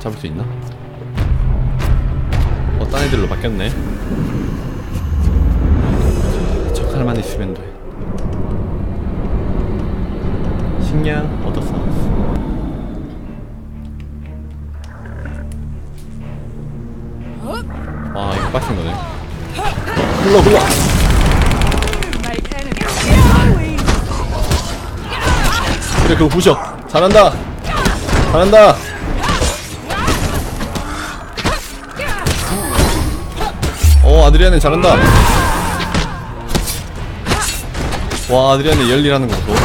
잡을 수 있나? 어, 딴 애들로 바뀌었네. 저 칼만 있으면 돼. 식량 얻었어. 와, 이거 빡센 거네. 굴러, 굴러! 그래, 그거 부셔. 잘한다! 잘한다! 어, 아드리안네 잘한다! 와, 아드리안네 열일하는 거 봐.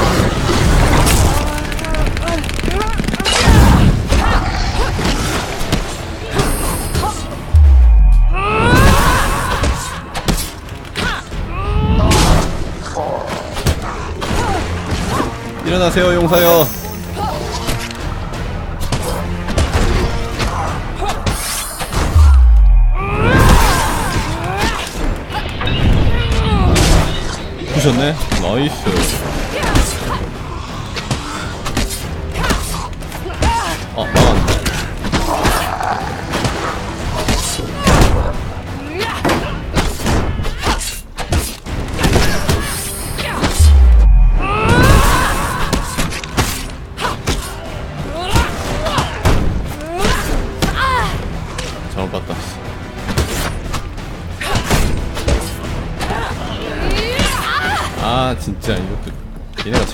일어나세요, 용사여! 부셨네? 나이스.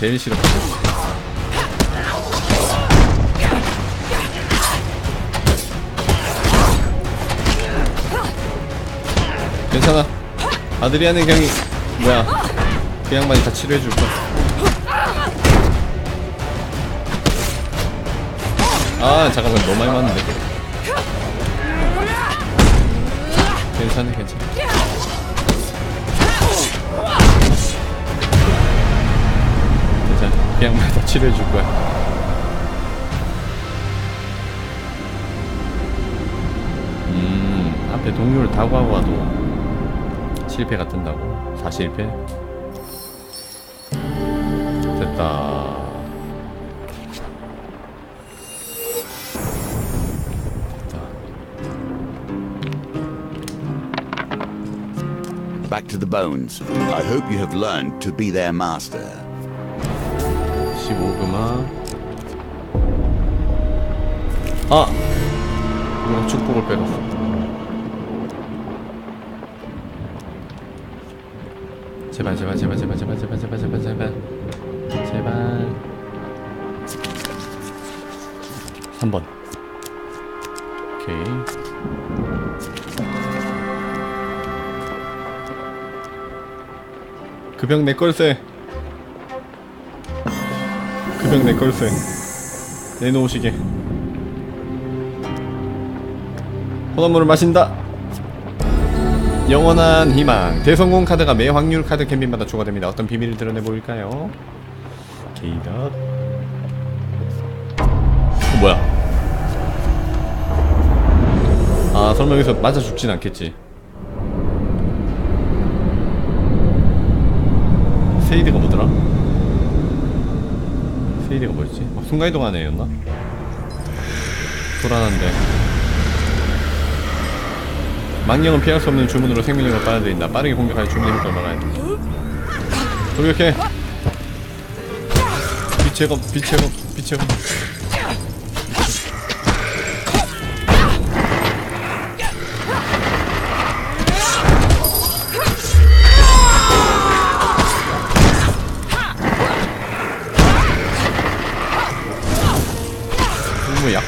제일 싫어. 괜찮아. 아드리아는 그냥 뭐야 그 양반이 다 치료해 줄 거야. 아 잠깐만 너무 많이 맞는데. 괜찮아 괜찮아. 그 양반이 다 치료해줄 거야. 음 앞에 동료를 타고 하고 와도 실패가 뜬다고 4실패 됐다 Back to the bones. I hope you have learned to be their master. 15금화 아! 이거 축복을 빼갔어. 제발 제발 제발 제발 제발 제발 제발 제발 제발 제발. 3번. 오케이. 그병 내 걸세 그병 내 걸세 내놓으시게. 혼합물을 마신다. 영원한 희망. 대성공 카드가 매 확률 카드 캠핑마다 추가됩니다. 어떤 비밀을 드러내 보일까요? 게이덧 어, 뭐야? 아 설마 여기서 맞아 죽진 않겠지? 세이드가 뭐더라? 세이드가 뭐였지? 막 순간이동 하는 애였나? 불안한데. 망령은 피할 수 없는 주문으로 생명력을 빨아들인다. 빠르게 공격하여 주문의 효과를 막아야 돼 돌격해. 빛의 검 빛의 검 빛의 검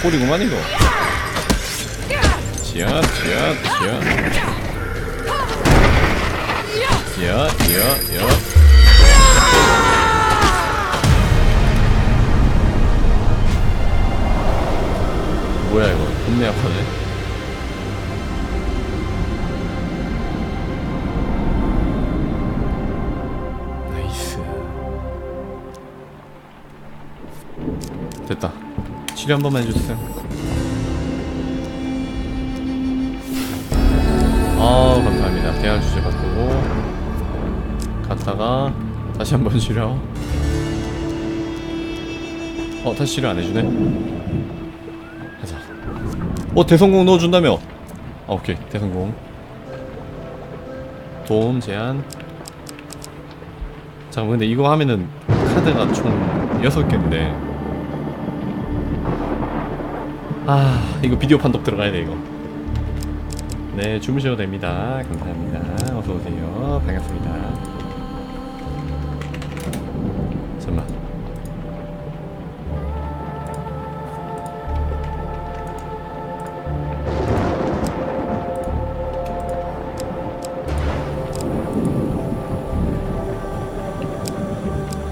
약골이구만 이거. 지야 지야 지야. 지야 지야 지야. 뭐야 이거? 겁내 나이스. 됐다 치료 한 번만 해주세요. 아 감사합니다. 대화 주제 바꾸고 갔다가 다시 한 번 치료 어 다시 치료 안 해주네? 가자. 어 대성공 넣어준다며? 아 오케이. 대성공. 도움 제한 잠깐 근데 이거 하면은 카드가 총 6개인데 아 이거 비디오 판독 들어가야 돼 이거. 네 주무셔도 됩니다. 감사합니다. 어서오세요. 반갑습니다. 잠깐만.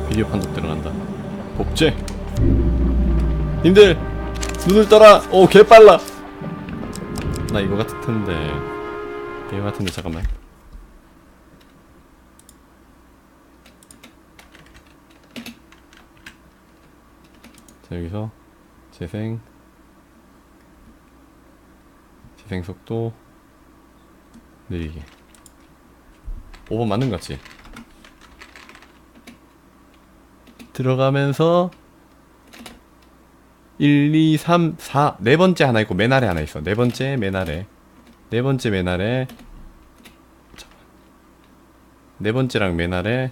비디오 판독 들어간다. 복제. 님들 눈을 떠라. 오 개빨라. 나 이거 같은데. 이거 같은데 잠깐만. 자 여기서 재생. 재생 속도 느리게 5번 맞는 거 같지? 들어가면서 1, 2, 3, 4, 네 번째 하나 있고 맨 아래 하나 있어. 네 번째 맨 아래. 네 번째 맨 아래. 네 번째랑 맨 아래.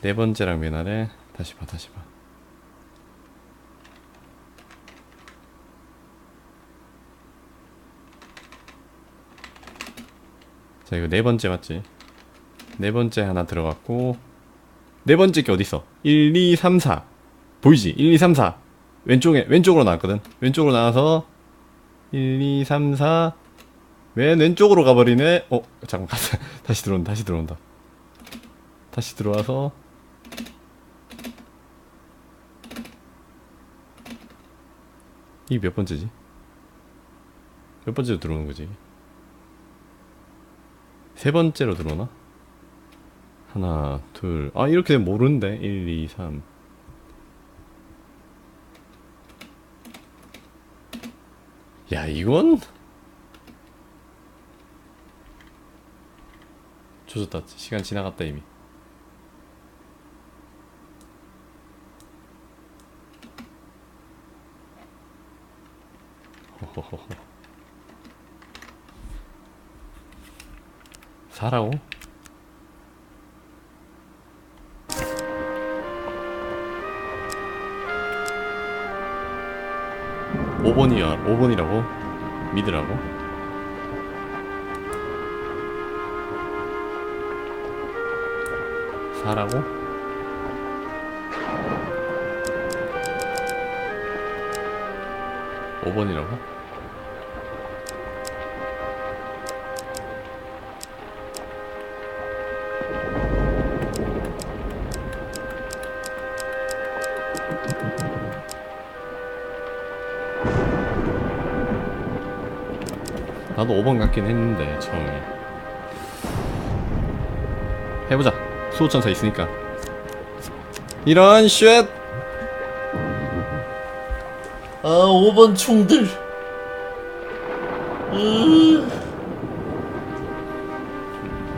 네 번째랑 맨 아래. 다시 봐, 다시 봐. 자, 이거 네 번째 맞지? 네 번째 하나 들어갔고, 네 번째 게 어딨어? 1, 2, 3, 4. 보이지? 1, 2, 3, 4. 왼쪽에, 왼쪽으로 나왔거든. 왼쪽으로 나와서 1, 2, 3, 4. 맨 왼쪽으로 가버리네. 어, 잠깐 갔어. 다시 들어온다. 다시 들어온다. 다시 들어와서 이게 몇 번째지? 몇 번째로 들어오는 거지? 세 번째로 들어오나? 하나, 둘. 아, 이렇게 되면 모르는데. 1, 2, 3. 야, 이건? 조졌다. 시간 지나갔다, 이미. 사라고? 오번이야 5번이라고? 믿으라고? 사라고? 오번이라고 나도 5번 같긴 했는데 처음에. 해보자. 수호천사 있으니까. 이런 쉣! 아, 5번 총들. 으,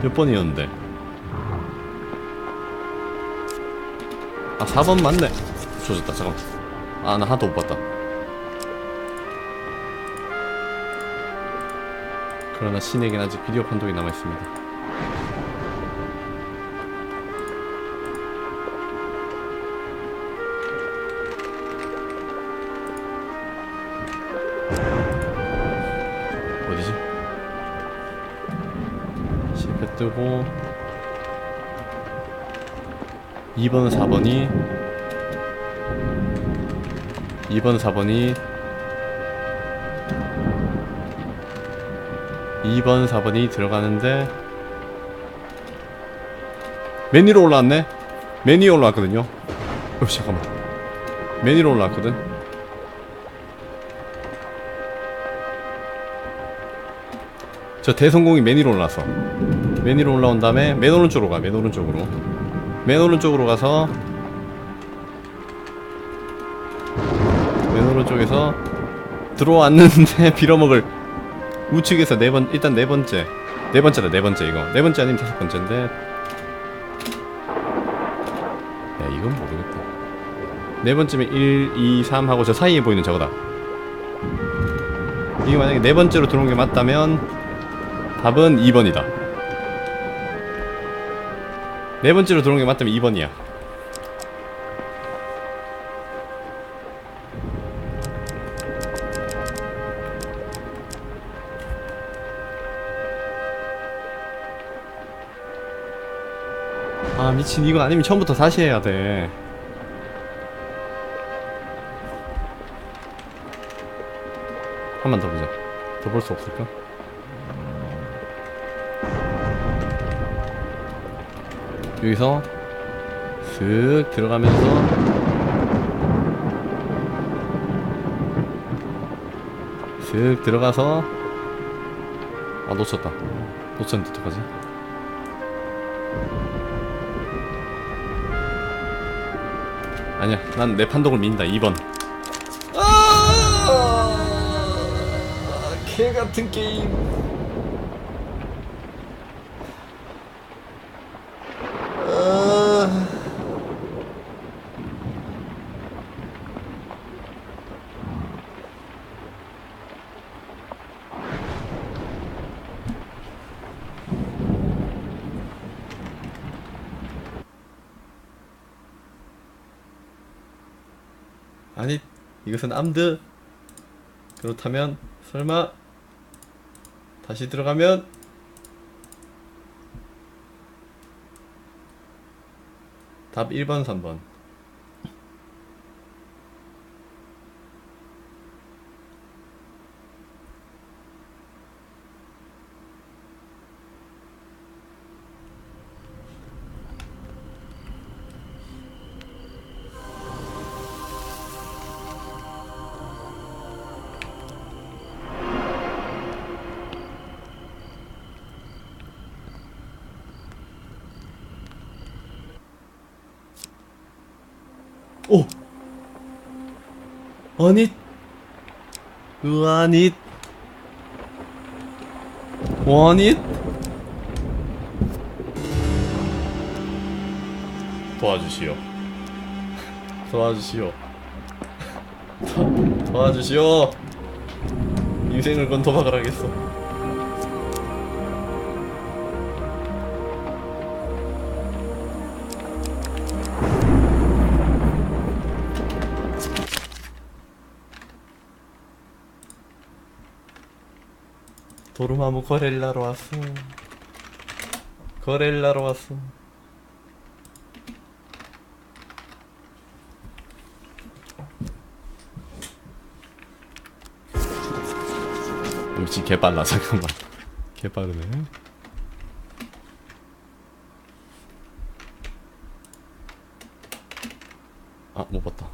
몇 번이었는데? 아 4번 맞네. 조졌다 잠깐만. 아 나 하나도 못 봤다 그러나 신에겐 아직 비디오 판독이 남아있습니다 어디지? 실패 뜨고 2번 4번이 2번 4번이 2번 4번이 들어가는데 맨 위로 올라왔네. 맨 위에 올라왔거든요. 어 잠깐만. 맨 위로 올라왔거든. 저 대성공이 맨 위로 올라왔어. 맨 위로 올라온 다음에 맨 오른쪽으로 가맨 오른쪽으로. 맨 오른쪽으로 가서 맨 오른쪽에서 들어왔는데 빌어먹을 우측에서 네 번 일단 네 번째. 네 번째다 네 번째 이거. 네 번째 아니면 다섯 번째인데. 야 이건 모르겠다. 네 번째면 1, 2, 3 하고 저 사이에 보이는 저거다. 이게 만약에 네 번째로 들어온 게 맞다면 답은 2번이다. 네 번째로 들어온 게 맞다면 2번이야. 아 미친 이거 아니면 처음부터 다시 해야 돼. 한 번 더 보자. 더 볼 수 없을까? 여기서 슥 들어가면서 슥 들어가서 아 놓쳤다. 놓쳤는데 어떡하지? 아니야, 난 내 판독을 믿는다. 2번. 아, 개 같은 게임. 아, 아니, 이것은 암드. 그렇다면 설마 다시 들어가면 답 1번, 3번. 오! 어닛! 으아닛! 원잇! 도와주시오. 도와주시오. 도, 도와주시오. 인생을 건 도박을 하겠어. 도르마무 거렐라로 왔어. 거렐라로 왔어. 미친 개빨라 잠깐만. 개빠르네. 아, 못 봤다.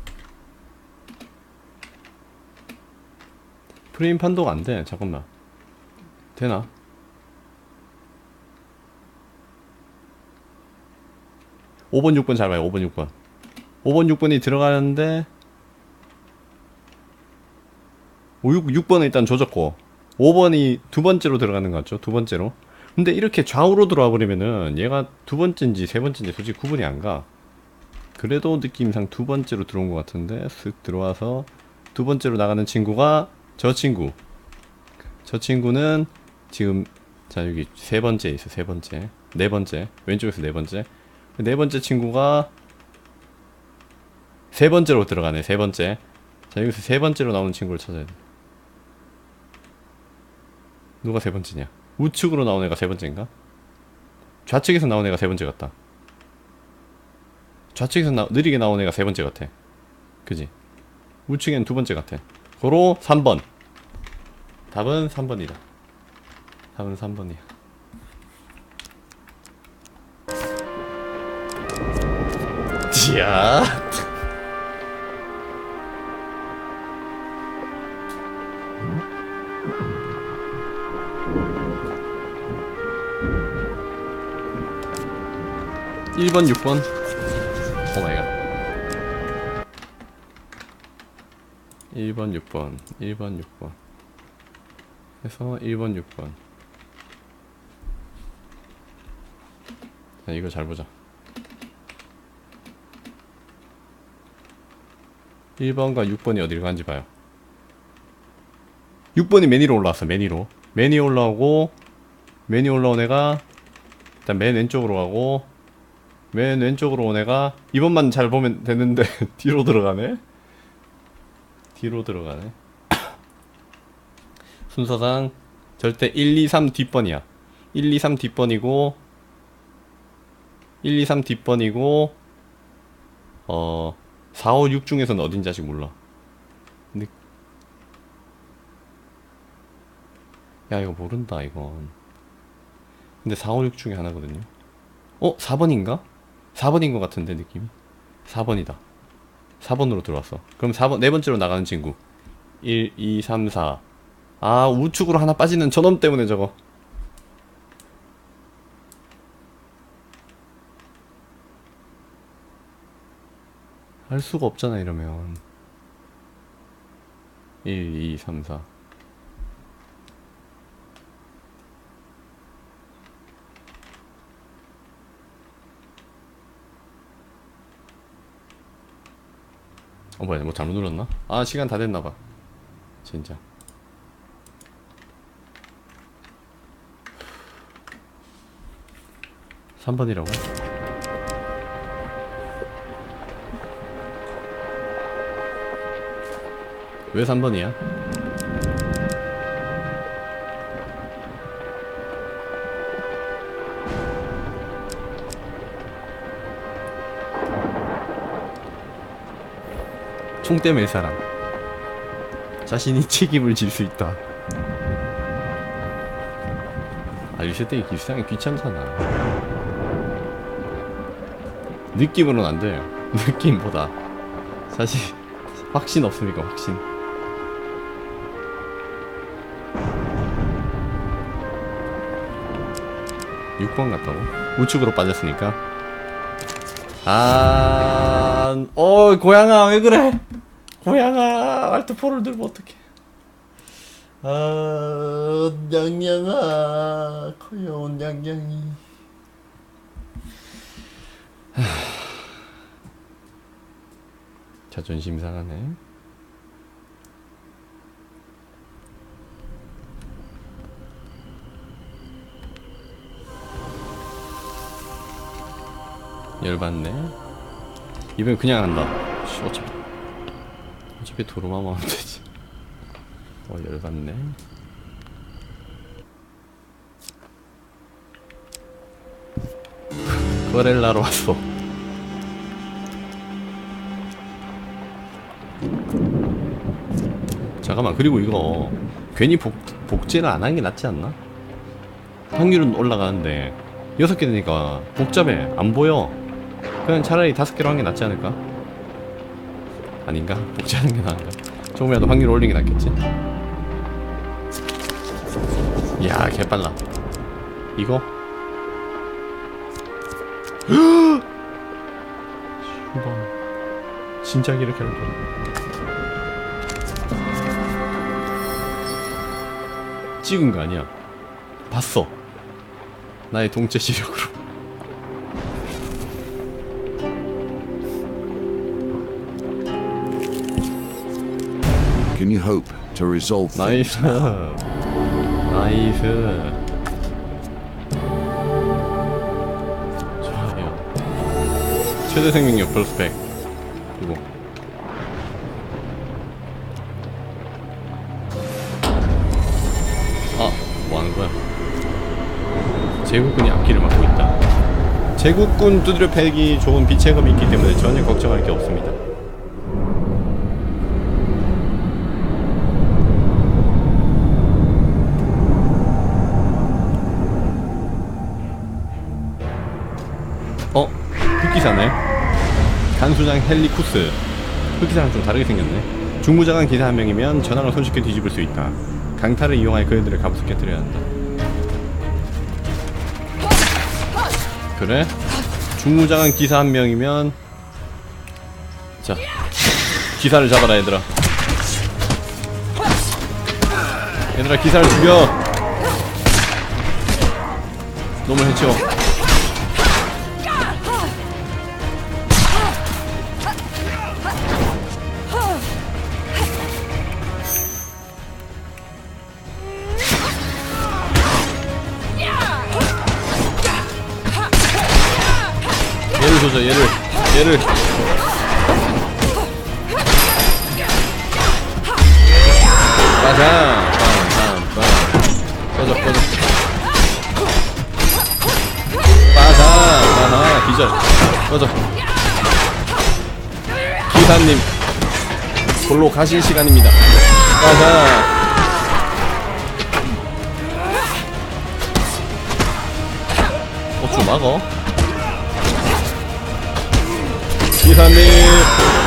프레임 판도가 안 돼. 잠깐만. 되나? 오번 6번 잘 봐요. 5번, 6번. 5번, 6번이 들어가는데 5, 6, 6번은 일단 조졌고 5번이 두 번째로 들어가는 것 같죠? 두 번째로. 근데 이렇게 좌우로 들어와 버리면은 얘가 두 번째인지 세 번째인지 솔직히 구분이 안 가. 그래도 느낌상 두 번째로 들어온 것 같은데 쓱 들어와서 두 번째로 나가는 친구가 저 친구. 저 친구는 지금 자 여기 세 번째 있어 세 번째. 네 번째. 왼쪽에서 네 번째. 네 번째 친구가 세 번째로 들어가네 세 번째. 자 여기서 세 번째로 나오는 친구를 찾아야 돼. 누가 세 번째냐? 우측으로 나온 애가 세 번째인가? 좌측에서 나온 애가 세 번째 같다. 좌측에서 나, 느리게 나온 애가 세 번째 같아. 그지? 우측엔 두 번째 같아. 고로 3번. 답은 3번이다 답은 3번이야. 지야. 일번 6번. 오 마이 갓. 1번, 6번. 1번, 6번. 해서 1번, 6번. 자, 이거 잘 보자. 1번과 6번이 어딜 가는지 봐요. 6번이 맨 위로 올라왔어 맨 위에 올라오고 맨 위에 올라온 애가 일단 맨 왼쪽으로 가고 맨 왼쪽으로 온 애가 이번만 잘 보면 되는데 뒤로 들어가네 뒤로 들어가네 순서상 절대 1, 2, 3 뒷번이야 1, 2, 3 뒷번이고 1, 2, 3 뒷번이고 어 4, 5, 6 중에서는 어딘지 아직 몰라. 근데 야 이거 모른다 이건. 근데 4, 5, 6 중에 하나거든요. 어? 4번인가? 4번인 것 같은데 느낌이? 4번이다. 4번으로 들어왔어. 그럼 4번 네 번째로 나가는 친구. 1, 2, 3, 4아 우측으로 하나 빠지는 저놈 때문에 저거 할 수가 없잖아 이러면. 1, 2, 3, 4 어 뭐야 뭐 잘못 눌렀나? 아 시간 다 됐나봐. 진짜. 삼번이라고 왜 3번이야? 총 때문에 사람. 자신이 책임을 질 수 있다. 알리세땡이 길상이 귀찮잖아. 느낌으로는 안 돼요 느낌보다. 사실 확신 없으니까 확신 육번 같다고? 우측으로 빠졌으니까 아... 어 고양아 왜 그래 고양아 알트포를 들면 어떡해 아, 냥냥아, 커요, 냥냥이. 자존심 상하네 열받네. 이번엔 그냥 한다. 씨, 어차피 어차피 도로만 하면 되지. 어 열받네. 거렐라로 왔어. 잠깐만 그리고 이거 괜히 복, 복제를 안 하는 게 낫지 않나? 확률은 올라가는데 여섯 개 되니까 복잡해. 안 보여 그냥 차라리 다섯 개로 하는 게 낫지 않을까? 아닌가? 복제하는 게 나은가? 조금이라도 확률 올리는 게 낫겠지? 이야 개빨라 이거? 슈범 진짜 이렇게 거야 찍은 거 아니야. 봤어. 나의 동체 시력으로. Can you hope to resolve things? 나이스. 나이스. 좋아요. 최대 생명력 플러스 100. 그리고 아, 뭐 하는 거야? 제국군이 앞길을 막고 있다. 제국군 두드려 패기 좋은 빛의 검이 있기 때문에 전혀 걱정할 게 없습니다. 간수장 헬리쿠스. 흑기사랑 좀 다르게 생겼네. 중무장한 기사 한 명이면 전황을 손쉽게 뒤집을 수 있다. 강타를 이용하여 그들을 갑옷을 깨뜨려야 한다. 그래? 중무장한 기사 한 명이면 자 기사를 잡아라 얘들아. 얘들아 기사를 죽여. 놈을 해치워 얘를. 얘를. 가자 빵빵빵 꺼져 꺼져 빠자 빠하 기절. 꺼져 기사님. 골로 가실 시간입니다. 가자 어쭈 막어 기사님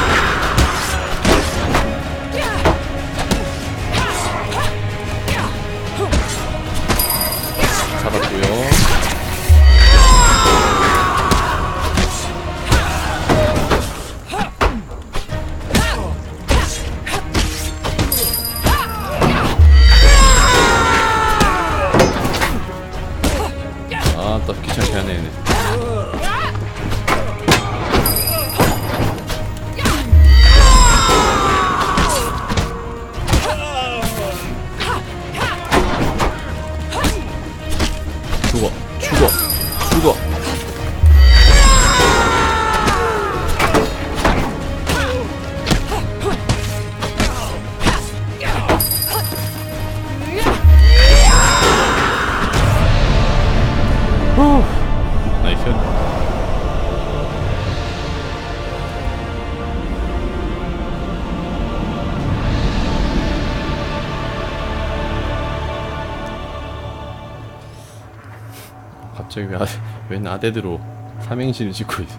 갑자기 왜, 아, 왜 나대드로 삼행시를 짓고 있어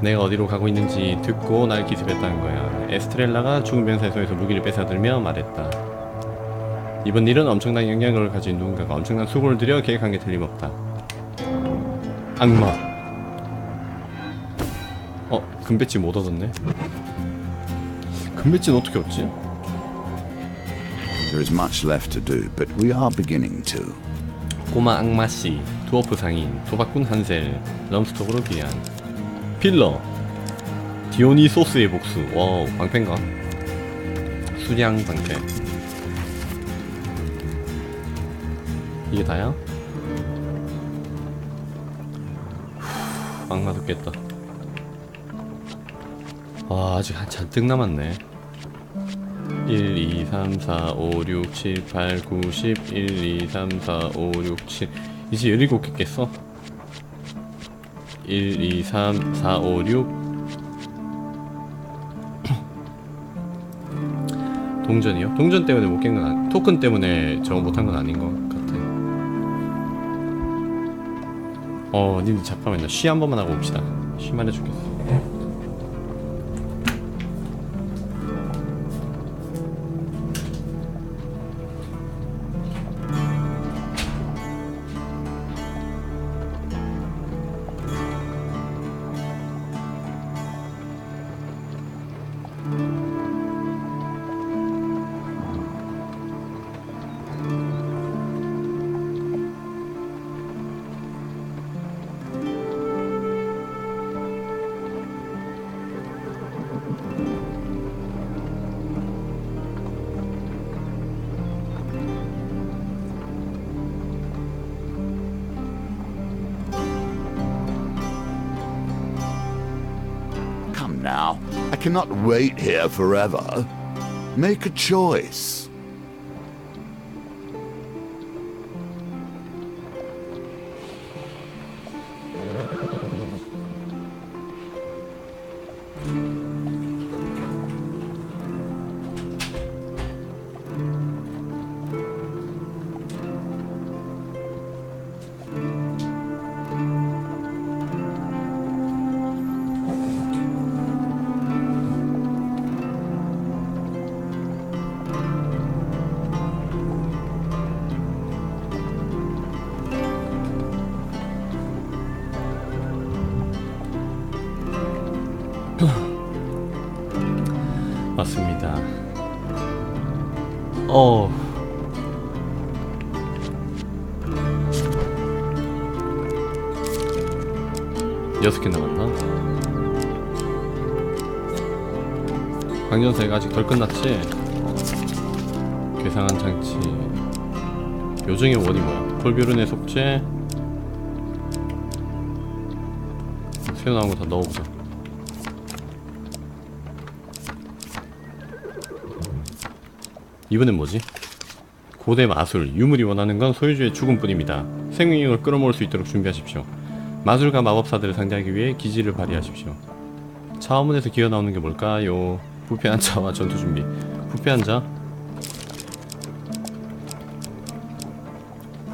내가 어디로 가고 있는지 듣고 날 기습했다는 거야 에스트렐라가 죽은 변사에서 무기를 뺏어들며 말했다 이번 일은 엄청난 영향력을 가진 누군가가 엄청난 수고를 들여 계획한 게 틀림없다 악마 어? 금배지 못 얻었네 금배지는 어떻게 얻지? There is much left to do, but we are beginning to. 꼬마 악마씨, 드워프 상인, 도박꾼 한셀, 럼스톡으로 귀한 필러, 디오니소스의 복수, 와우, 방패인가? 수량 방패 이게 다야? 후, 악마 듣겠다 와 아직 한 잔뜩 남았네 1, 2, 3, 4, 5, 6, 7, 8, 9, 10 1, 2, 3, 4, 5, 6, 7 이제 17개 깼어? 1, 2, 3, 4, 5, 6 동전이요? 동전 때문에 못 깬 건 아니 토큰 때문에 저거 못한 건 아닌 것 같아. 어 님들 잠깐만요 쉬 한 번만 하고 옵시다. 쉬만 해 죽겠어 now, I cannot wait here forever. Make a choice. 아직 덜 끝났지? 괴상한 장치. 요정의 원이 뭐야? 콜비룬의 속죄. 새로 나온 거 다 넣어보자 이번엔 뭐지? 고대 마술 유물이 원하는 건 소유주의 죽음뿐입니다 생명력을 끌어모을 수 있도록 준비하십시오 마술과 마법사들을 상대하기 위해 기지를 발휘하십시오 차원문에서 기어 나오는 게 뭘까요? 부패 한 자와 전투 준비. 부패 한 자.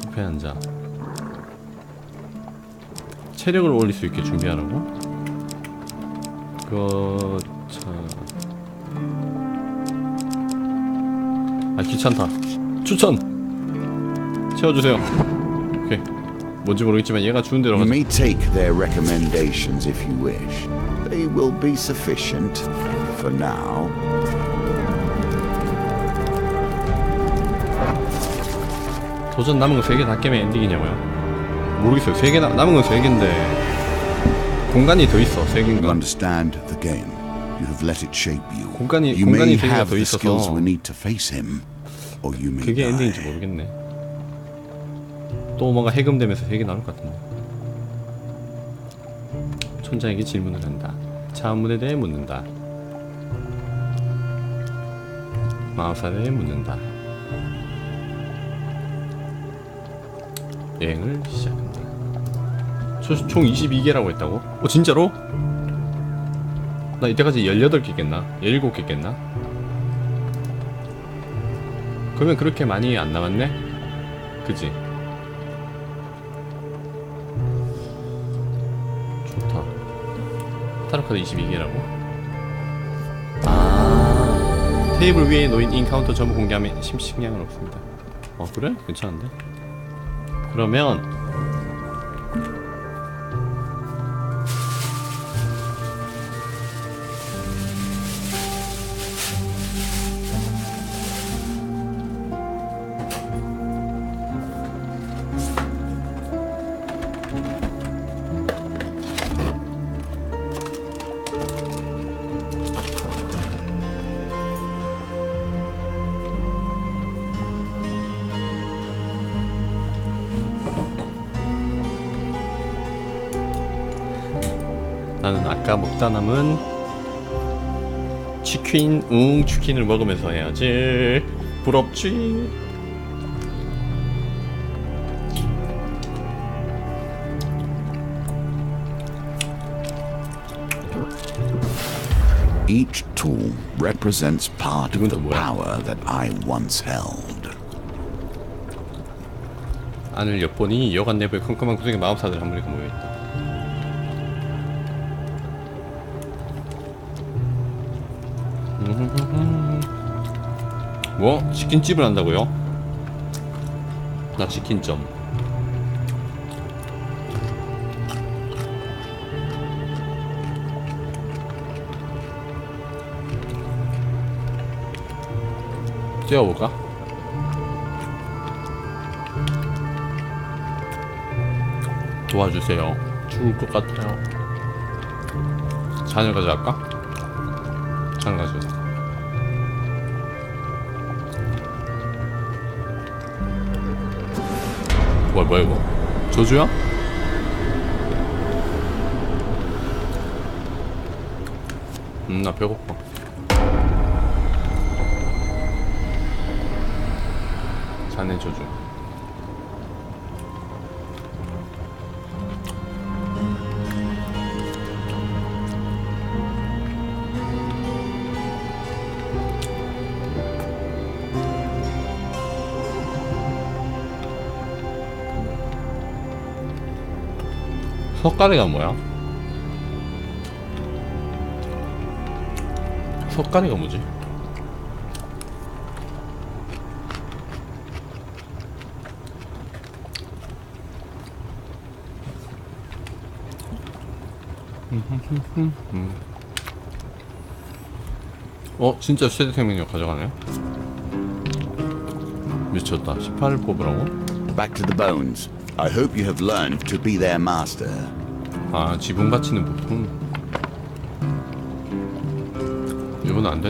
부패 한 자. 체력을 올릴 수 있게 준비하라고? 그거 참... 아 귀찮다. 추천! 채워주세요. 오케이. 뭔지 모르겠지만 얘가 주는 대로 You 가자. may take their recommendations if you wish. They will be sufficient for now. 도전 남은 거 3개 다 깨면 엔딩이냐고요? 모르겠어요 3개 나, 남은 건 3개인데 공간이 더 있어 You 3개인가? understand the game. You have let it shape you. 공간이- you 공간이 세 개가 have 더 the 있어서. you 그게. 엔딩인지 모르겠네 또 뭔가 해금되면서 3개 나올 것 같은데 천장에게 질문을 한다 차원문에 대해 묻는다 마법사에 묻는다 여행을 초- 총 22개라고 했다고? 어 진짜로? 나 이때까지 18개 깼나? 17개 깼나? 그러면 그렇게 많이 안 남았네? 그지? 좋다 타로카드 22개라고? 테이블 위에 놓인 인카운터 전부 공개하면 심식량은 없습니다 어 그래? 괜찮은데? 그러면 아까 먹다 남은 치킨 응 치킨을 먹으면서 해야지. 부럽지? Each tool represents part of the power that I once held. 안을 엿보니 여관 내부에 컴컴한 구석에 마법사들 한 무리가 모여있다 뭐? 치킨집을 한다고요? 나 치킨점 뛰어볼까? 도와주세요. 죽을 것 같아요. 잔을 가져갈까? 잔을 가져가. 뭐야, 뭐야, 이거? 저주야? 음, 나 배고파. 잔의 저주. 석가래가 뭐야? 석가래가 뭐지? 어? 진짜 최대 생명력 가져가네? 미쳤다 18 뽑으라고? Back to the bones. I hope you have learned to be their master. 아 지분 가치는 부품 이건 안 된다